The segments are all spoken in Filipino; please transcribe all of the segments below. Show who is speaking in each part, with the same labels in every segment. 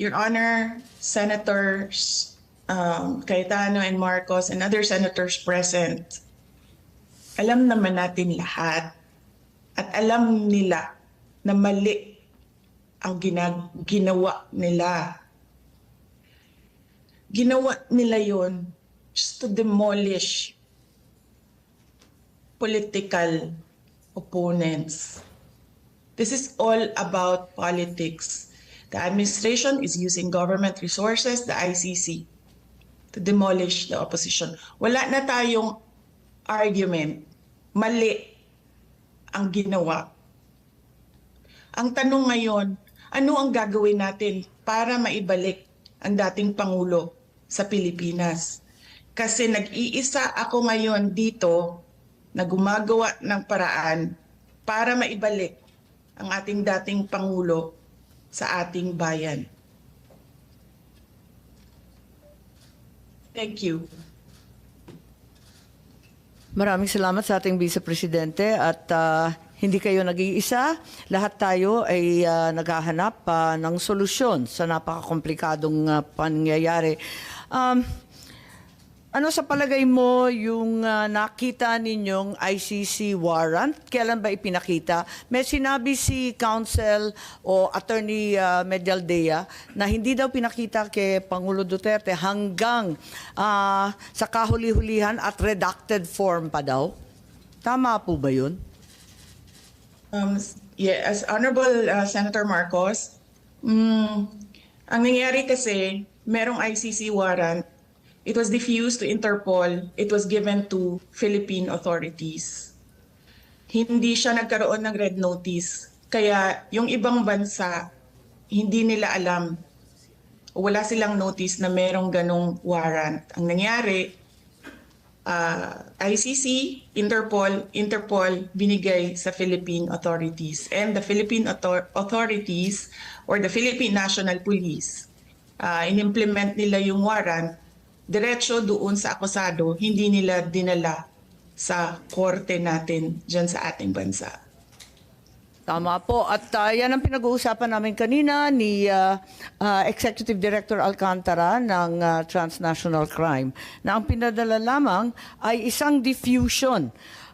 Speaker 1: Your Honor, Senators um, Cayetano and Marcos and other senators present, alam naman natin lahat at alam nila na mali ang ginag- ginawa nila. Ginawa nila yon just to demolish political opponents. This is all about politics. The administration is using government resources, the ICC, to demolish the opposition. Wala na tayong argument. Mali ang ginawa. Ang tanong ngayon, ano ang gagawin natin para maibalik ang dating Pangulo sa Pilipinas? Kasi nag-iisa ako ngayon dito na gumagawa ng paraan para maibalik ang ating dating Pangulo sa ating bayan. Thank you.
Speaker 2: Maraming salamat sa ating Vice Presidente at ah, hindi kayo nag-iisa. Lahat tayo ay ah, naghahanap ah, ng solusyon sa napakakomplikadong ah, pangyayari. Um, ano sa palagay mo yung ah, nakita ninyong ICC warrant? Kailan ba ipinakita? May sinabi si Counsel o Attorney uh, Medialdea na hindi daw pinakita kay Pangulo Duterte hanggang ah, sa kahuli-hulihan at redacted form pa daw. Tama po ba yun?
Speaker 1: Um, yeah, as Honorable uh, Senator Marcos, mm, ang nangyari kasi, merong ICC warrant. It was diffused to Interpol. It was given to Philippine authorities. Hindi siya nagkaroon ng red notice. Kaya yung ibang bansa, hindi nila alam. Wala silang notice na merong ganong warrant. Ang nangyari, uh, ICC, Interpol, Interpol binigay sa Philippine authorities. And the Philippine author- authorities or the Philippine National Police, uh, inimplement nila yung warrant, diretso doon sa akusado, hindi nila dinala sa korte natin dyan sa ating bansa.
Speaker 2: Tama po. At ah, yan ang pinag-uusapan namin kanina ni ah, ah, Executive Director Alcantara ng ah, Transnational Crime na ang pinadala lamang ay isang diffusion.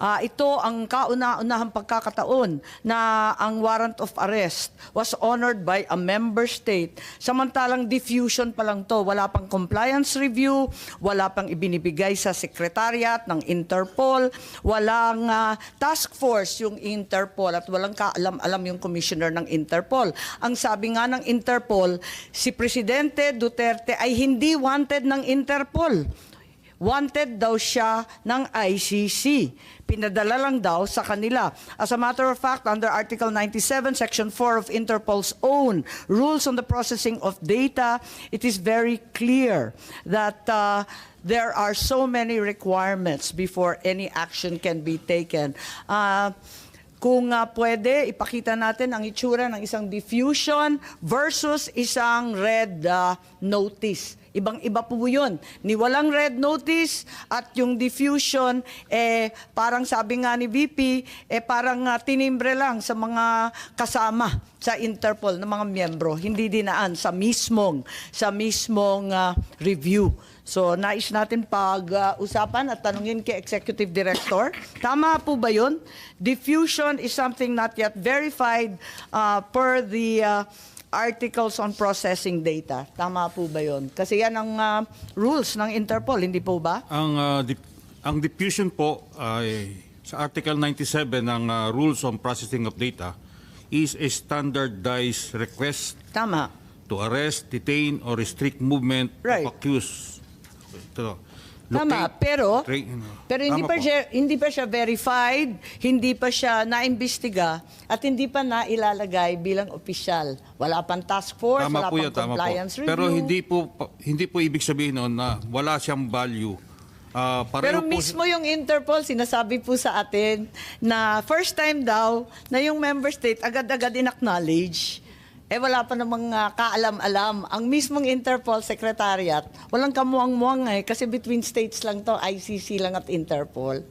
Speaker 2: Ah, ito ang kauna-unahang pagkakataon na ang warrant of arrest was honored by a member state. Samantalang diffusion pa lang to. Wala pang compliance review, wala pang ibinibigay sa secretariat ng Interpol, walang ah, task force yung Interpol at walang kaalam-alam yung commissioner ng Interpol. Ang sabi nga ng Interpol, si Presidente Duterte ay hindi wanted ng Interpol. Wanted daw siya ng ICC. Pinadala lang daw sa kanila. As a matter of fact, under Article 97, Section 4 of Interpol's own rules on the processing of data, it is very clear that uh, there are so many requirements before any action can be taken. Uh, kung uh, pwede, ipakita natin ang itsura ng isang diffusion versus isang red uh, notice. Ibang-iba po yun. Ni walang red notice at yung diffusion, eh, parang sabi nga ni VP, eh, parang uh, tinimbre lang sa mga kasama sa Interpol ng mga miyembro. Hindi dinaan sa mismong, sa mismong uh, review. So, nais natin pag-usapan at tanungin kay Executive Director. Tama po ba yun? Diffusion is something not yet verified uh, per the uh, articles on processing data. Tama po ba yun? Kasi yan ang uh, rules ng Interpol, hindi po ba?
Speaker 3: Ang dip- ang diffusion po ay sa Article 97 ng ah, Rules on Processing of Data is a standardized request
Speaker 2: Tama.
Speaker 3: to arrest, detain, or restrict movement
Speaker 2: Right.
Speaker 3: of accused. Ito,
Speaker 2: Tama, pero pero hindi
Speaker 3: Tama
Speaker 2: pa
Speaker 3: po.
Speaker 2: siya hindi pa siya verified, hindi pa siya naimbestiga at hindi pa nailalagay bilang opisyal. Wala pang task force,
Speaker 3: Tama
Speaker 2: wala
Speaker 3: po
Speaker 2: pang
Speaker 3: yan, tama po.
Speaker 2: compliance review.
Speaker 3: Pero hindi po hindi po ibig sabihin noon na wala siyang value. Ah, pareho
Speaker 2: Pero
Speaker 3: po si-
Speaker 2: mismo yung Interpol, sinasabi po sa atin na first time daw na yung member state agad-agad in-acknowledge. Eh wala pa namang ah, kaalam-alam. Ang mismong Interpol Secretariat, walang kamuang-muang eh, kasi between states lang to, ICC lang at Interpol.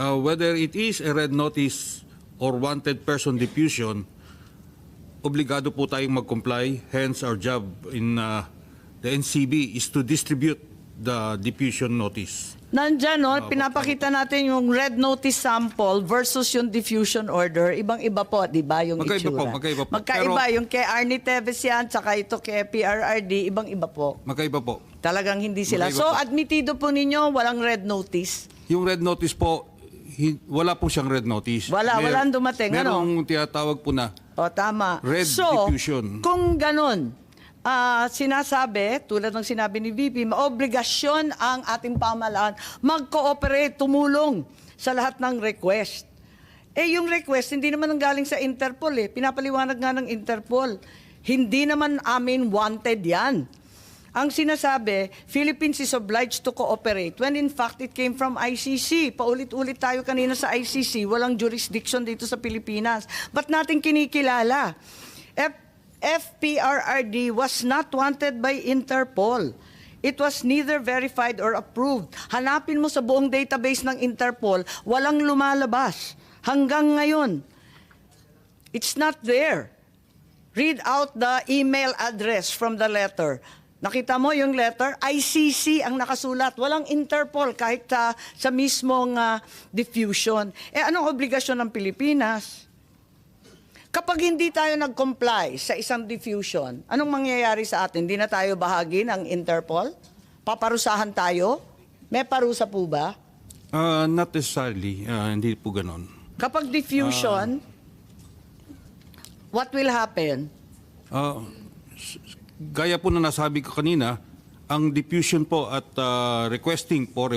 Speaker 3: Uh, whether it is a red notice or wanted person diffusion, obligado po tayong mag-comply. Hence, our job in uh, the NCB is to distribute the diffusion notice.
Speaker 2: Nandyan, no? pinapakita natin yung red notice sample versus yung diffusion order. Ibang-iba po, di ba, yung
Speaker 3: Magkaiba
Speaker 2: itsura?
Speaker 3: po, magkaiba po.
Speaker 2: Magkaiba,
Speaker 3: Pero-
Speaker 2: yung kay Arnie Teves yan, tsaka ito kay PRRD, ibang-iba po.
Speaker 3: Magkaiba po.
Speaker 2: Talagang hindi sila.
Speaker 3: Magkaiba
Speaker 2: So,
Speaker 3: po.
Speaker 2: admitido po ninyo, walang red notice.
Speaker 3: Yung red notice po, wala po siyang red notice.
Speaker 2: Wala, walang dumating, ano?
Speaker 3: Merong tinatawag po na
Speaker 2: O, tama.
Speaker 3: Red
Speaker 2: so,
Speaker 3: diffusion.
Speaker 2: kung ganun, ah, sinasabi, tulad ng sinabi ni VP, maobligasyon ang ating pamahalaan mag-cooperate, tumulong sa lahat ng request. Eh, yung request, hindi naman ang galing sa Interpol eh. Pinapaliwanag nga ng Interpol. Hindi naman amin wanted yan. Ang sinasabi, Philippines is obliged to cooperate when in fact it came from ICC. Paulit-ulit tayo kanina sa ICC, walang jurisdiction dito sa Pilipinas. Ba't natin kinikilala? F- FPRRD was not wanted by Interpol. It was neither verified or approved. Hanapin mo sa buong database ng Interpol, walang lumalabas. Hanggang ngayon, it's not there. Read out the email address from the letter. Nakita mo yung letter? ICC ang nakasulat. Walang Interpol kahit sa, sa mismong ah, diffusion. Eh anong obligasyon ng Pilipinas? Kapag hindi tayo nag-comply sa isang diffusion, anong mangyayari sa atin? Hindi na tayo bahagi ng Interpol? Paparusahan tayo? May parusa po ba?
Speaker 3: Uh, not necessarily. Uh, hindi po ganon.
Speaker 2: Kapag diffusion, what will happen?
Speaker 3: Uh, gaya po na nasabi ko kanina, ang diffusion po at uh, requesting for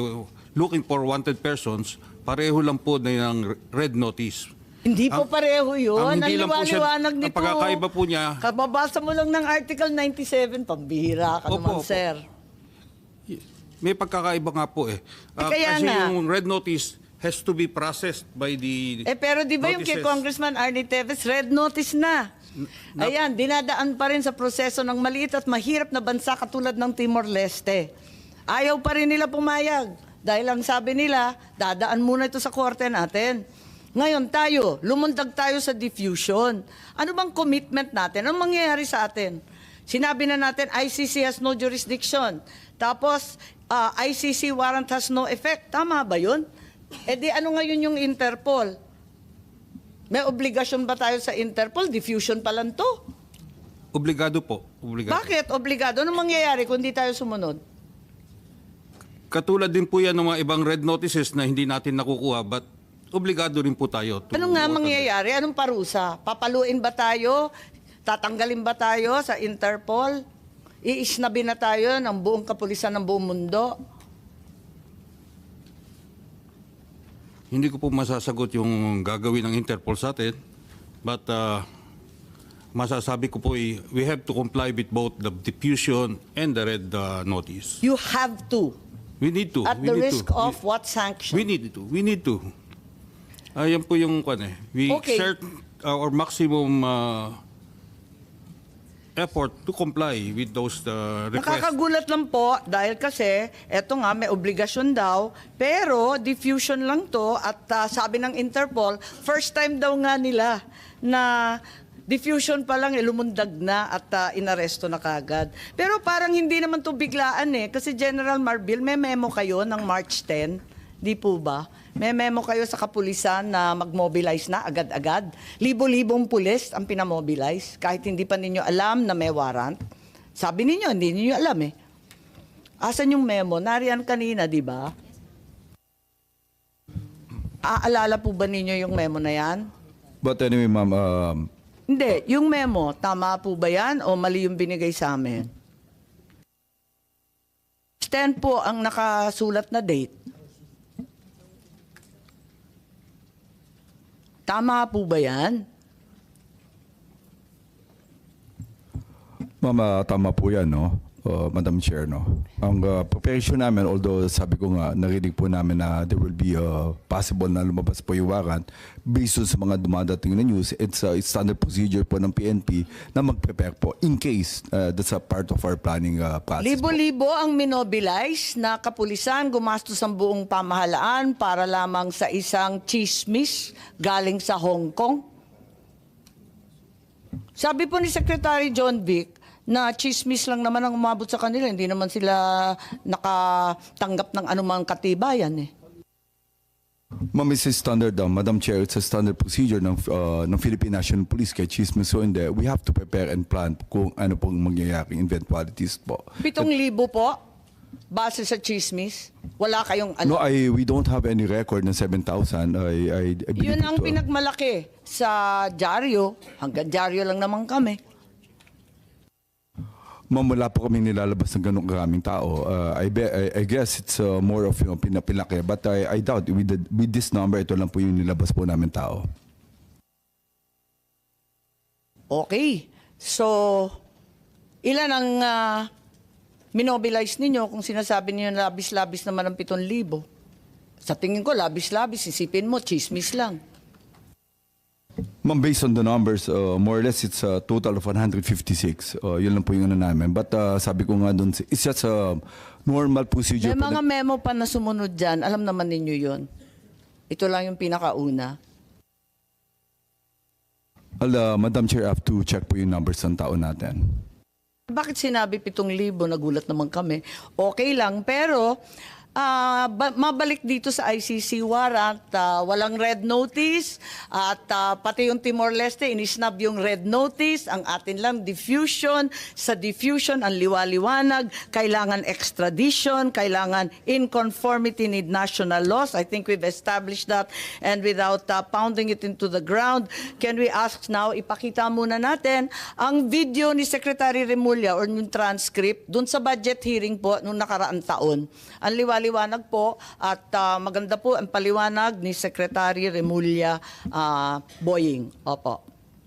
Speaker 3: looking for wanted persons, pareho lang po na yung red notice.
Speaker 2: Hindi po
Speaker 3: Ang-
Speaker 2: pareho yun.
Speaker 3: ang
Speaker 2: Ang,
Speaker 3: hindi lang po siya-
Speaker 2: liwanag
Speaker 3: ang
Speaker 2: nito.
Speaker 3: pagkakaiba po niya-
Speaker 2: Kababasa mo lang ng Article 97, pambihira ka
Speaker 3: Opo,
Speaker 2: naman,
Speaker 3: opo.
Speaker 2: sir.
Speaker 3: May pagkakaiba nga po eh. Uh,
Speaker 2: kaya
Speaker 3: kasi
Speaker 2: nga.
Speaker 3: yung red notice has to be processed by the
Speaker 2: Eh pero di ba yung kay. Congressman Arnie Teves, red notice na. Ayan, dinadaan pa rin sa proseso ng maliit at mahirap na bansa katulad ng Timor-Leste. Ayaw pa rin nila pumayag. Dahil ang sabi nila, dadaan muna ito sa korte natin. Ngayon tayo, lumundag tayo sa diffusion. Ano bang commitment natin? Anong mangyayari sa atin? Sinabi na natin, ICC has no jurisdiction. Tapos, ah, ICC warrant has no effect. Tama ba yun? E di ano ngayon yung Interpol? May obligasyon ba tayo sa Interpol? Diffusion pa lang to.
Speaker 3: Obligado po. Obligado.
Speaker 2: Bakit obligado? Anong mangyayari kung di tayo sumunod?
Speaker 3: Katulad din po yan ng mga ibang red notices na hindi natin nakukuha but obligado rin po tayo. to
Speaker 2: Ano nga mangyayari? Anong parusa? Papaluin ba tayo? Tatanggalin ba tayo sa Interpol? Iisnabi na tayo ng buong kapulisan ng buong mundo?
Speaker 3: Hindi ko po masasagot yung gagawin ng Interpol sa atin. But uh, masasabi ko po, eh, we have to comply with both the diffusion and the red uh, notice.
Speaker 2: You have to.
Speaker 3: We need to.
Speaker 2: At
Speaker 3: we
Speaker 2: the risk
Speaker 3: to.
Speaker 2: of
Speaker 3: We,
Speaker 2: what sanction?
Speaker 3: we need to. We need to. Ayan po yung kwan eh. We
Speaker 2: Okay.
Speaker 3: exert uh, our maximum uh, effort to comply with those uh, requests.
Speaker 2: Nakakagulat lang po dahil kasi eto nga may obligasyon daw pero diffusion lang to at ah, sabi ng Interpol first time daw nga nila na diffusion pa lang eh, lumundag na at ah, inaresto na kagad. Pero parang hindi naman to biglaan eh kasi General Marbil may memo kayo ng March 10, di po ba? May memo kayo sa kapulisan na mag-mobilize na agad-agad. Libo-libong pulis ang pinamobilize kahit hindi pa ninyo alam na may warrant. Sabi ninyo, hindi ninyo alam eh. Asan yung memo? Nariyan kanina, di ba? Aalala po ba ninyo yung memo na yan?
Speaker 4: But anyway, ma'am, um,
Speaker 2: Hindi, yung memo, tama po ba yan o mali yung binigay sa amin? 10 po ang nakasulat na date. Tama po ba yan?
Speaker 4: ma'am, ah, tama po yan, no? Uh, Madam Chair, no? Ang uh, preparation namin, although sabi ko nga, narinig po namin na there will be uh, possible na lumabas po yung warrant, based sa mga dumadating na news, it's a it's standard procedure po ng PNP na mag-prepare po in case uh, that's a part of our planning uh, process.
Speaker 2: Libo-libo ang minobilize na kapulisan gumastos ang buong pamahalaan para lamang sa isang chismis galing sa Hong Kong. Sabi po ni Secretary John Vic na chismis lang naman ang umabot sa kanila. Hindi naman sila nakatanggap ng anumang katibayan eh.
Speaker 4: Ma'am, it's a standard, uh, Madam Chair, it's a standard procedure ng, uh, ng Philippine National Police kay Chismis. So, hindi, we have to prepare and plan kung ano pong mangyayaring eventualities po.
Speaker 2: Pitong libo po, base sa chismis. Wala kayong ano.
Speaker 4: No, I, we don't have any record ng 7,000. I, I, I
Speaker 2: Yun ang
Speaker 4: uh,
Speaker 2: pinagmalaki sa dyaryo. Hanggang dyaryo lang naman kami.
Speaker 4: Ma'am, wala po kami nilalabas ng ganong karaming tao. Uh, I, be, I, I guess it's uh, more of know, pinapilaki. But I, I doubt with, the, with this number, ito lang po yung nilabas po namin tao.
Speaker 2: Okay. So, ilan ang ah, minobilize ninyo kung sinasabi niyo labis-labis naman ang 7,000? Sa tingin ko, labis-labis. Isipin mo, chismis lang.
Speaker 4: Ma'am, based on the numbers, uh, more or less it's a total of 156. Uh, yun lang po yung ano namin. But uh, sabi ko nga doon, it's just a normal procedure.
Speaker 2: May mga memo pa na sumunod dyan. Alam naman ninyo yun. Ito lang yung pinakauna.
Speaker 4: Well, uh, Madam Chair, I have to check po yung numbers ng tao natin.
Speaker 2: Bakit sinabi 7,000? Nagulat naman kami. Okay lang, pero ah, ba- mabalik dito sa ICC warrant, ah, walang red notice at ah, pati yung Timor-Leste, inisnab yung red notice. Ang atin lang, diffusion. Sa diffusion, ang liwaliwanag, kailangan extradition, kailangan in conformity with national laws. I think we've established that and without ah, pounding it into the ground, can we ask now, ipakita muna natin ang video ni Secretary Remulla or yung transcript dun sa budget hearing po nung nakaraang taon. Ang liwaliwanag po at ah, maganda po ang paliwanag ni Secretary Remulla ah, Boying. Opo.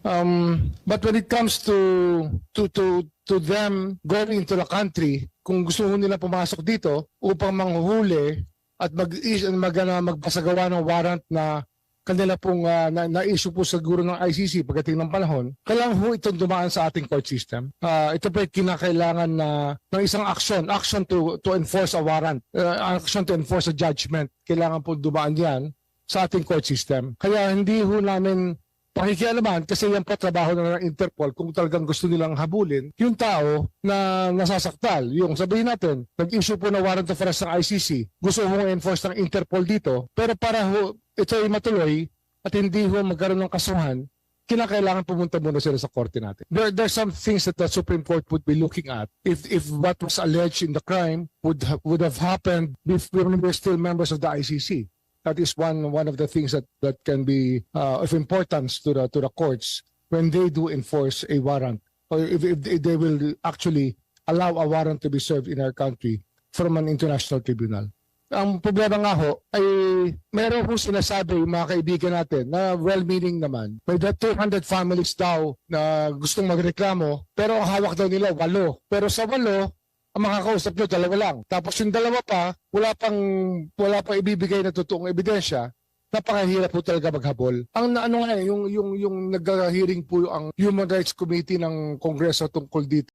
Speaker 5: Um, but when it comes to to to to them going into the country, kung gusto nila pumasok dito upang manghuhuli at mag mag ano, magpasagawa ng warrant na kanila pong ah, na, na-issue po siguro ng ICC pagdating ng panahon, kailangan ho itong dumaan sa ating court system. Ah, ito po kinakailangan na ng isang action, action to to enforce a warrant, ah, action to enforce a judgment. Kailangan po dumaan yan sa ating court system. Kaya hindi ho namin pakikialaman kasi yan po trabaho na ng Interpol kung talagang gusto nilang habulin yung tao na nasasaktal. Yung sabihin natin, nag-issue po na warrant of arrest ng ICC, gusto mong enforce ng Interpol dito, pero para ho ito ay matuloy at hindi ho magkaroon ng kasuhan, kinakailangan pumunta muna sila sa korte natin. There, there's some things that the Supreme Court would be looking at if if what was alleged in the crime would ha- would have happened if we were still members of the ICC. That is one one of the things that that can be uh, of importance to the to the courts when they do enforce a warrant or if, if they will actually allow a warrant to be served in our country from an international tribunal. Ang problema nga ho ay meron po sinasabi yung mga kaibigan natin na well-meaning naman. May the 200 families daw na gustong magreklamo pero ang hawak daw nila walo. Pero sa walo, ang makakausap nyo dalawa lang. Tapos yung dalawa pa, wala pang wala pang ibibigay na totoong ebidensya. Napakahirap po talaga maghabol. Ang ano nga eh, yung yung yung nag-hearing po ang Human Rights Committee ng Kongreso tungkol dito.